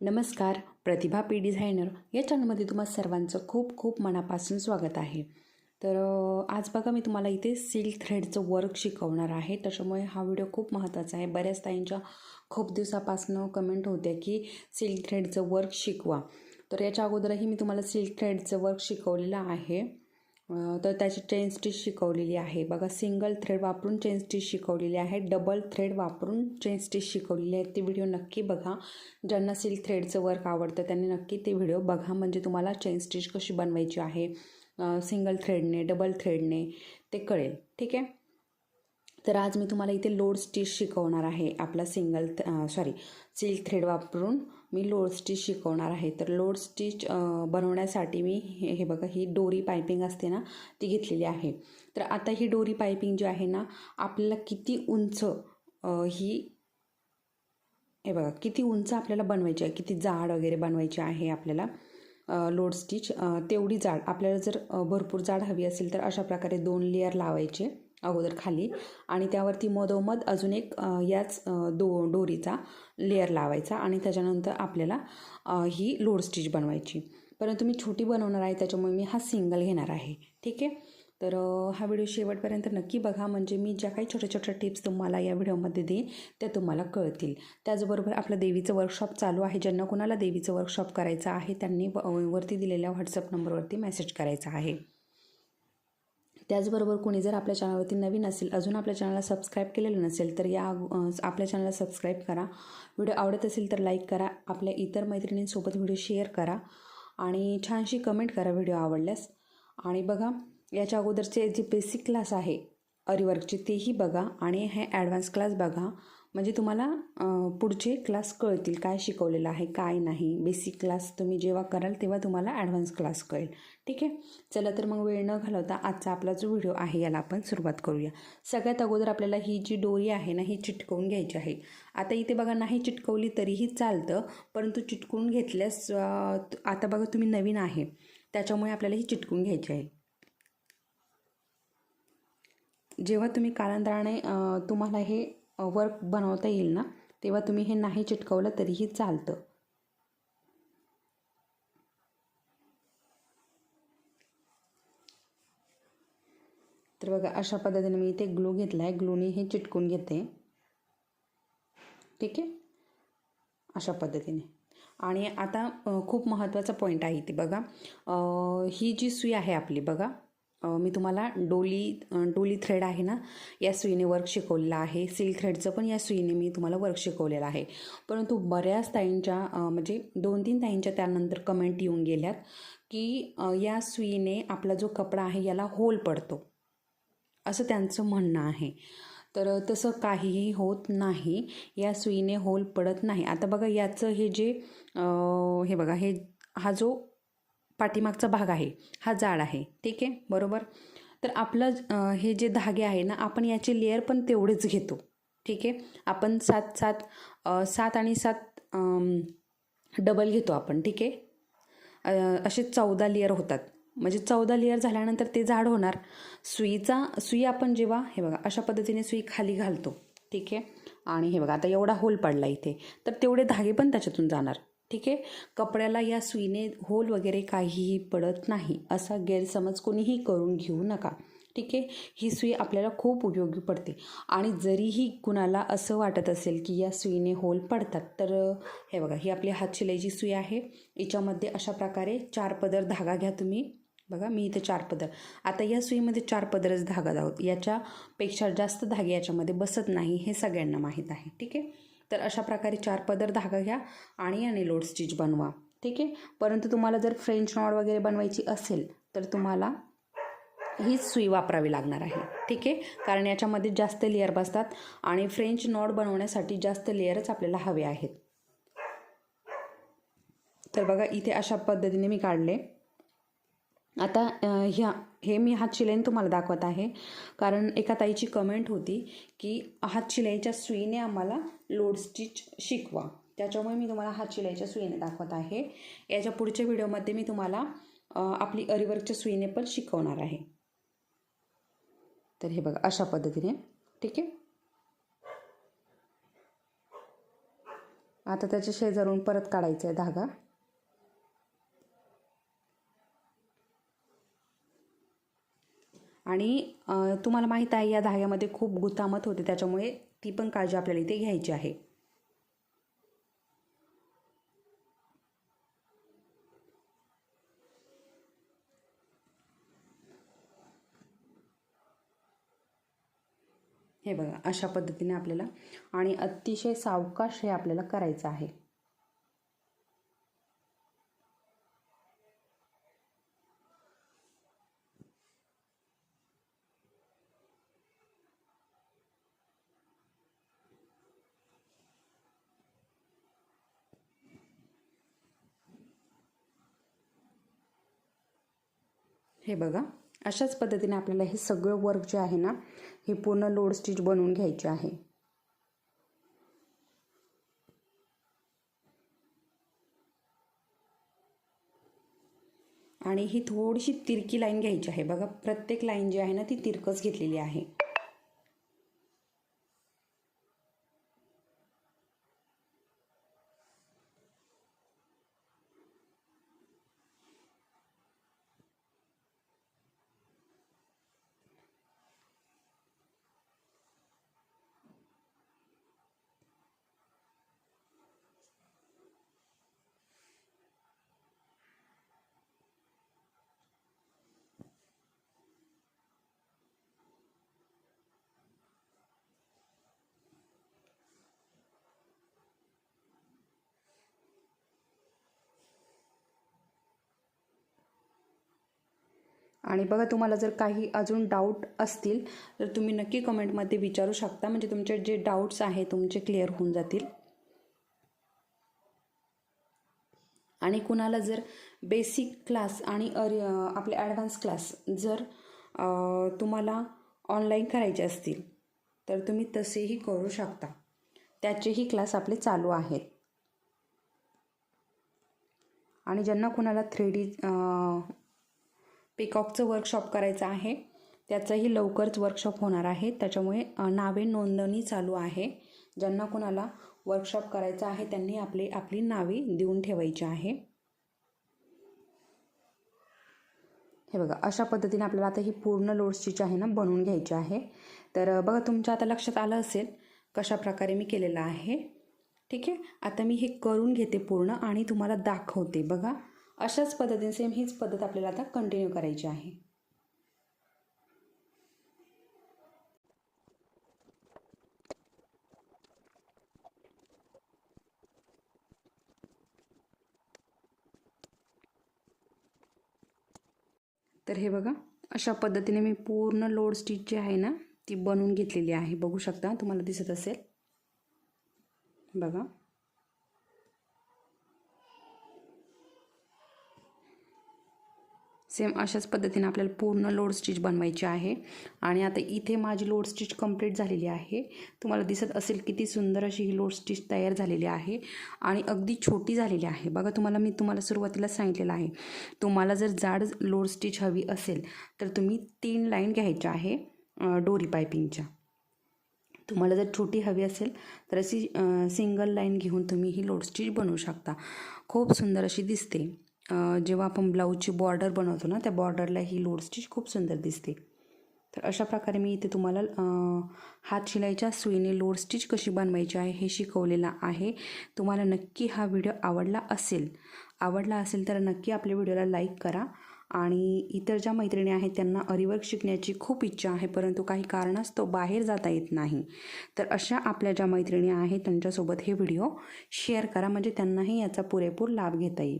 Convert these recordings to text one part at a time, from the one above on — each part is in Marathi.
नमस्कार प्रतिभा पी डिझायनर. या चॅनलमध्ये तुम्हा सर्वांचं खूप खूप मनापासून स्वागत आहे. तर आज बघा मी तुम्हाला इथे सिल्क थ्रेडचं वर्क शिकवणार आहे. त्याच्यामुळे हा व्हिडिओ खूप महत्त्वाचा आहे. बऱ्याच ताईंच्या खूप दिवसापासून कमेंट होत्या की सिल्क थ्रेडचं वर्क शिकवा. तर याच्या अगोदरही मी तुम्हाला सिल्क थ्रेडचं वर्क शिकवलेलं आहे. तर त्याची चेन स्टिच शिकवलेली आहे. बघा सिंगल थ्रेड वापरून चेन स्टिच शिकवलेली आहे. डबल थ्रेड वापरून चेन स्टिच शिकवलेली आहे. ती व्हिडिओ नक्की बघा. ज्यांना सिल्क थ्रेडचं वर्क आवडतं त्यांनी नक्की ते व्हिडिओ बघा. म्हणजे तुम्हाला चेन स्टिच कशी बनवायची आहे सिंगल थ्रेडने डबल थ्रेडने ते कळेल. ठीक आहे? तर आज मी तुम्हाला इथे लोड स्टिच शिकवणार आहे. आपला सिंगल सॉरी सिल्क थ्रेड वापरून मी लोड स्टिच शिकवणार आहे. तर लोड स्टिच बनवण्यासाठी मी हे हे बघा ही डोरी पायपिंग असते ना ती घेतलेली आहे. तर आता ही डोरी पायपिंग जी आहे ना आपल्याला किती उंच ही हे बघा किती उंच आपल्याला बनवायची आहे किती जाड वगैरे बनवायची आहे आपल्याला लोड स्टिच तेवढी जाड आपल्याला जर भरपूर जाड हवी असेल तर अशा प्रकारे दोन लेअर लावायचे. अगोदर खाली. आणि त्यावरती मधोमध अजून एक याच दो डोरीचा लेअर लावायचा आणि त्याच्यानंतर आपल्याला ही लोड स्टिच बनवायची. परंतु मी छोटी बनवणार आहे त्याच्यामुळे मी हा सिंगल घेणार आहे. ठीक आहे? तर हा व्हिडिओ शेवटपर्यंत नक्की बघा. म्हणजे मी ज्या काही छोट्या छोट्या टिप्स तुम्हाला या व्हिडिओमध्ये देईन त्या तुम्हाला कळतील. त्याचबरोबर आपलं देवीचं वर्कशॉप चालू आहे. ज्यांना कोणाला देवीचं वर्कशॉप करायचं आहे त्यांनी वरती दिलेल्या व्हॉट्सअप नंबरवरती मेसेज करायचा आहे. त्याचबरोबर कोणी जर आपल्या चॅनलवरती नवीन असेल अजून आपल्या चॅनलला सबस्क्राईब केलेलं नसेल तर या आपल्या चॅनलला सबस्क्राईब करा. व्हिडिओ आवडत असेल तर लाईक करा. आपल्या इतर मैत्रिणींसोबत व्हिडिओ शेअर करा. आणि छानशी कमेंट करा व्हिडिओ आवडल्यास. आणि बघा याच्या अगोदरचे जे बेसिक क्लास आहे अरिवर्कचे तेही बघा. आणि हे ॲडव्हान्स क्लास बघा. म्हणजे तुम्हाला पुढचे क्लास कळतील काय शिकवलेलं आहे काय नाही. बेसिक क्लास तुम्ही जेव्हा कराल तेव्हा तुम्हाला ॲडव्हान्स क्लास कळेल. ठीक आहे? चला तर मग वेळ न घालवता आजचा आपला जो व्हिडिओ आहे याला आपण सुरुवात करूया. सगळ्यात अगोदर आपल्याला ही जी डोरी आहे ना ही चिटकवून घ्यायची आहे. आता इथे बघा नाही चिटकवली तरीही चालतं परंतु चिटकवून घेतल्यास आता बघा तुम्ही नवीन आहे. त्याच्यामुळे आपल्याला ही चिटकून घ्यायची आहे. जेव्हा तुम्ही कालांतराने तुम्हाला हे वर्क बनवता येईल ना तेव्हा तुम्ही हे नाही चिटकवलं तरीही चालतं. तर बघा अशा पद्धतीने मी इथे ग्लू घेतला आहे ग्लूने हे चिटकून घेते. ठीक आहे? अशा पद्धतीने. आणि आता खूप महत्त्वाचा पॉईंट आहे इथे बघा. ही जी सुई आहे आपली बघा. मी तुम्हाला डोली डोली थ्रेड आहे ना या सुईने वर्क शिकवलेला आहे. सिल्क थ्रेडचं पण या सुईने मी तुम्हाला वर्क शिकवलेलं आहे. परंतु बऱ्याच ताईंच्या म्हणजे दोन तीन ताईंच्या त्यानंतर कमेंट येऊन गेल्यात की या सुईने आपला जो कपडा आहे याला होल पडतो. असं त्यांचं म्हणणं आहे. तर तसं काहीही होत नाही. या सुईने होल पडत नाही. आता बघा याचं हे जे हे बघा हे हा जो पाठीमागचा भाग आहे. हा जाड आहे. ठीक आहे? बरोबर? तर आपलं हे जे धागे आहे ना आपण याचे लेअर पण तेवढेच घेतो. ठीक आहे? आपण सात सात सात आणि सात डबल घेतो आपण. ठीक आहे? असे चौदा लेअर होतात. म्हणजे चौदा लेअर झाल्यानंतर ते जाड होणार. सुईचा सुई आपण जेव्हा हे बघा अशा पद्धतीने सुई खाली घालतो. ठीक आहे? आणि हे बघा आता एवढा होल पडला इथे. तर तेवढे धागे पण त्याच्यातून जाणार. ठीक आहे? कपड्याला या सुईने होल वगैरे काहीही पडत नाही असा गैरसमज कोणीही करून घेऊ नका. ठीक आहे? ही सुई आपल्याला खूप उपयोगी पडते. आणि जरीही कुणाला असं वाटत असेल की या सुईने होल पडतात तर हे बघा ही आपली हातशिलाईची सुई आहे. याच्यामध्ये अशा प्रकारे चार पदर धागा घ्या तुम्ही. बघा मी इथे चार पदर. आता या सुईमध्ये चार पदरच धागा आहोत याच्यापेक्षा जास्त धागे याच्यामध्ये बसत नाही हे सगळ्यांना माहीत आहे. ठीक आहे? तर अशा प्रकारे चार पदर धागा घ्या आणि याने लोड स्टिच बनवा. ठीक आहे? परंतु तुम्हाला जर फ्रेंच नॉड वगैरे बनवायची असेल तर तुम्हाला हीच सुई वापरावी लागणार आहे. ठीक आहे? कारण याच्यामध्ये जास्त लेअर बसतात आणि फ्रेंच नॉड बनवण्यासाठी जास्त लेअरच आपल्याला हवे आहेत. तर बघा इथे अशा पद्धतीने मी काढले. आता ह्या हे मी हात शिलाईने तुम्हाला दाखवत आहे. कारण एका ताईची कमेंट होती की हात शिलाईच्या सुईने आम्हाला लोड स्टिच शिकवा. त्याच्यामुळे मी तुम्हाला हात शिलाईच्या सुईने दाखवत आहे. याच्या पुढच्या व्हिडिओमध्ये मी तुम्हाला आपली अरिवर्कच्या सुईने पण शिकवणार आहे. तर हे बघा अशा पद्धतीने. ठीक आहे? आता त्याच्या शेजारून परत काढायचा आहे धागा. आणि तुम्हाला माहीत आहे या धाग्यामध्ये खूप गुतामत होते त्याच्यामुळे ती पण काळजी आपल्याला इथे घ्यायची आहे. हे बघा अशा पद्धतीने आपल्याला आणि अतिशय सावकाश हे आपल्याला करायचं आहे. हे बघा अशाच पद्धतीने आपल्याला हे सगळं वर्क जे आहे ना हे पूर्ण लोड स्टिच बनवून घ्यायचे आहे. आणि ही थोडीशी तिरकी लाईन घ्यायची आहे. बघा प्रत्येक लाईन जी आहे ना ती तिरकच घेतलेली आहे. आणि बघा तुम्हाला जर काही अजून डाऊट असतील तर तुम्ही नक्की कमेंटमध्ये विचारू शकता. म्हणजे तुमचे जे डाऊट्स आहे तुमचे क्लिअर होऊन जातील. आणि कुणाला जर बेसिक क्लास आणि अर आपले ॲडव्हान्स क्लास जर तुम्हाला ऑनलाईन करायचे असतील तर तुम्ही तसेही करू शकता. त्याचेही क्लास आपले चालू आहेत. आणि ज्यांना कुणाला थ्री डी पिकॉकचं वर्कशॉप करायचं आहे. त्याचंही लवकरच वर्कशॉप होणार आहे. त्याच्यामुळे नावे नोंदणी चालू आहे. ज्यांना कोणाला वर्कशॉप करायचं आहे त्यांनी आपली आपली नावे देऊन ठेवायची आहे. हे बघा अशा पद्धतीने आपल्याला आता ही पूर्ण लोड स्टिच आहे ना बनवून घ्यायची आहे. तर बघा तुमच्या आता लक्षात आलं असेल कशा प्रकारे मी केलेलं आहे. ठीक आहे? आता मी हे करून घेते पूर्ण आणि तुम्हाला दाखवते. बघा अशाच पद्धतीने सेम हीच पद्धत आपल्याला आता कंटिन्यू करायची आहे. तर हे बघा अशा पद्धतीने मी पूर्ण लोड स्टिच जी आहे ना ती बनवून घेतलेली आहे. बघू शकता तुम्हाला दिसत असेल. बघा. सेम अशाच पद्धतीने आपल्याला पूर्ण लोड स्टिच बनवायची आहे. आणि आता इथे माझी लोड स्टिच कंप्लीट झालेली आहे. तुम्हाला दिसत असेल किती सुंदर अशी ही लोड स्टिच तयार झालेली आहे. आणि अगदी छोटी झालेली आहे. बघा तुम्हाला मी तुम्हाला सुरुवातीला सांगितलेलं आहे. तुम्हाला जर जाड लोड स्टिच हवी असेल तर तुम्ही तीन लाईन घ्यायच्या आहे डोरी पायपिंगच्या तुम्हाला जर छोटी हवी असेल तर अशी सिंगल लाईन घेऊन तुम्ही ही लोड स्टिच बनवू शकता. खूप सुंदर अशी दिसते. जेव्हा आपण ब्लाऊजची बॉर्डर बनवतो ना त्या बॉर्डरला ही लोड स्टिच खूप सुंदर दिसते. तर अशा प्रकारे मी इथे तुम्हाला हात शिलाईच्या सुईने लोड स्टिच कशी बनवायची आहे हे शिकवलेलं आहे. तुम्हाला नक्की हा व्हिडिओ आवडला असेल आवडला असेल तर नक्की आपल्या व्हिडिओला लाईक करा. आणि इतर ज्या मैत्रिणी आहेत त्यांना अरिवर्क शिकण्याची खूप इच्छा आहे परंतु काही कारणास्तव बाहेर जाता येत नाही. तर अशा आपल्या ज्या मैत्रिणी आहेत त्यांच्यासोबत हे व्हिडिओ शेअर करा म्हणजे त्यांनाही याचा पुरेपूर लाभ घेता येईल.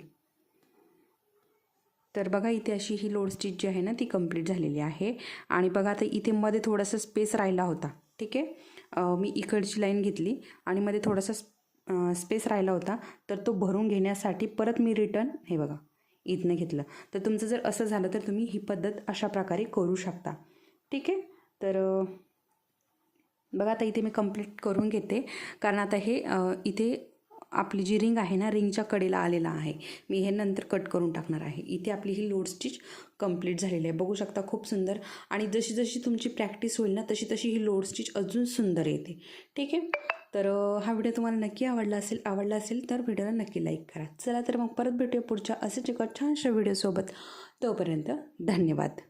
तर बघा इथे अशी ही लोड स्टिच जी आहे ना ती कंप्लीट झालेली आहे. आणि बघा आता इथे मध्ये थोडासा स्पेस राहिला होता. ठीक आहे? मी इकडची लाईन घेतली आणि मध्ये थोडासा स्पेस राहिला होता. तर तो भरून घेण्यासाठी परत मी रिटर्न हे बघा इथनं घेतलं. तर तुमचं जर असं झालं तर तुम्ही ही पद्धत अशा प्रकारे करू शकता. ठीक आहे? तर बघा आता इथे मी कंप्लीट करून घेते. कारण आता हे इथे आपली जी रिंग आहे ना रिंगच्या कडेला आलेला आहे. मी हे नंतर कट करून टाकणार आहे. इथे आपली ही लोड स्टिच कंप्लीट झालेली आहे. बघू शकता खूप सुंदर. आणि जशी जशी तुमची प्रॅक्टिस होईल ना तशी तशी ही लोड स्टिच अजून सुंदर येते. ठीक आहे? तर हा व्हिडिओ तुम्हाला नक्की आवडला असेल आवडला असेल तर व्हिडिओला नक्की लाईक करा. चला तर मग परत भेटूया पुढच्या असेच एका छानशा व्हिडिओसोबत तोपर्यंत धन्यवाद.